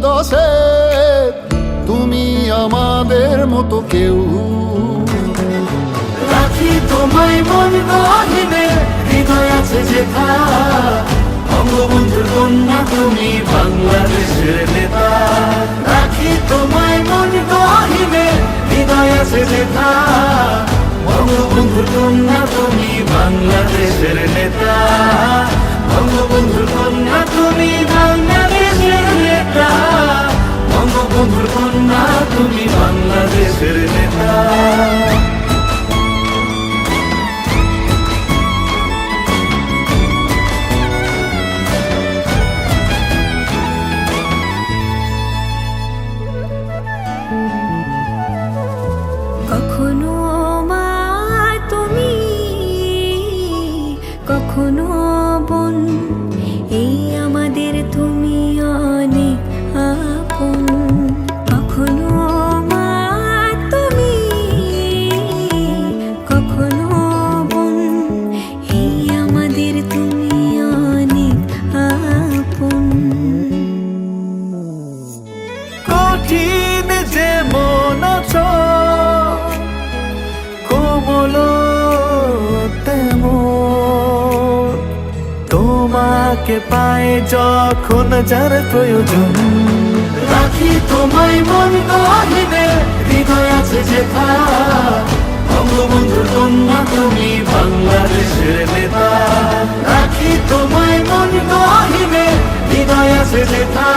দশে তুমি আমাদের মতো কেউ। রাখি তোমায় মন গহিনে, হৃদয় আছে যেথা। বঙ্গবন্ধুর কন্যা, তুমি বাংলাদেশের নেতা। রাখি তোমায় মন গহিনে, হৃদয় আছে যেথা। বঙ্গবন্ধুর কন্যা, তুমি বাংলাদেশের নেতা। বঙ্গবন্ধুর কন্যা, তুমি বাংলাদেশের কঠিন যে মন কোমল তেমন। তোমাকে পায় যখন যার প্রয়োজন। রাখি তোমায় মন গহিনে হৃদয় আছে যেথা। বঙ্গবন্ধুর কন্যা, তুমি বাংলাদেশের নেতা। রাখি তোমায় মন গহিনে হৃদয় আছে যেথা।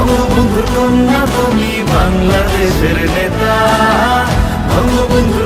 বঙ্গবন্ধুর কন্যা তুমি বাংলাদেশের নেতা। বঙ্গবন্ধু